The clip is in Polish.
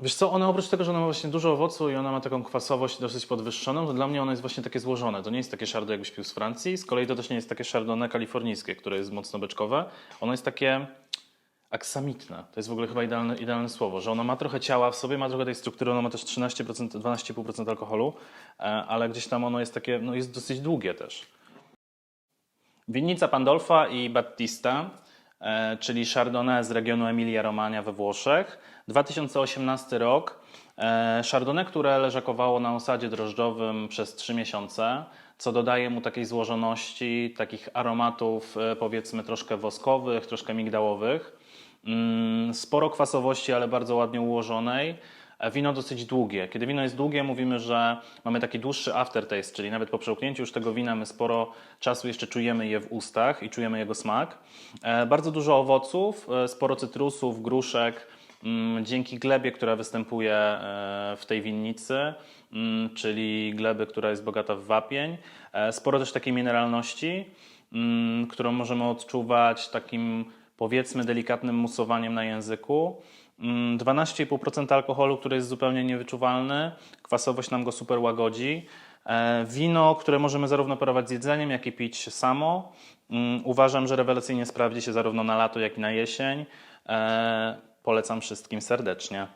Wiesz co, ona oprócz tego, że ona ma właśnie dużo owocu i ona ma taką kwasowość dosyć podwyższoną, to dla mnie ono jest właśnie takie złożone. To nie jest takie chardonnay, jakbyś pił z Francji. Z kolei to też nie jest takie chardonnay kalifornijskie, które jest mocno beczkowe. Ono jest takie aksamitne. To jest w ogóle chyba idealne, idealne słowo, że ono ma trochę ciała w sobie, ma trochę tej struktury, ono ma też 13%, 12,5% alkoholu, e, ale gdzieś tam ono jest takie, no jest dosyć długie też. Winnica Pandolfa i Battista, czyli Chardonnay z regionu Emilia-Romagna we Włoszech. 2018 rok. E, Chardonnay, które leżakowało na osadzie drożdżowym przez 3 miesiące, co dodaje mu takiej złożoności, takich aromatów e, powiedzmy troszkę woskowych, troszkę migdałowych. Mm, Sporo kwasowości, ale bardzo ładnie ułożonej. Wino dosyć długie. Kiedy wino jest długie, mówimy, że mamy taki dłuższy aftertaste, czyli nawet po przełknięciu już tego wina my sporo czasu jeszcze czujemy je w ustach i czujemy jego smak. E, Bardzo dużo owoców, e, sporo cytrusów, gruszek, mm, dzięki glebie, która występuje e, w tej winnicy, mm, czyli gleby, która jest bogata w wapień. Sporo też takiej mineralności, mm, którą możemy odczuwać takim powiedzmy delikatnym musowaniem na języku. Mm, 12,5% alkoholu, który jest zupełnie niewyczuwalny. Kwasowość nam go super łagodzi. E, Wino, które możemy zarówno parować z jedzeniem, jak i pić samo. Mm, Uważam, że rewelacyjnie sprawdzi się zarówno na lato, jak i na jesień. E, Polecam wszystkim serdecznie.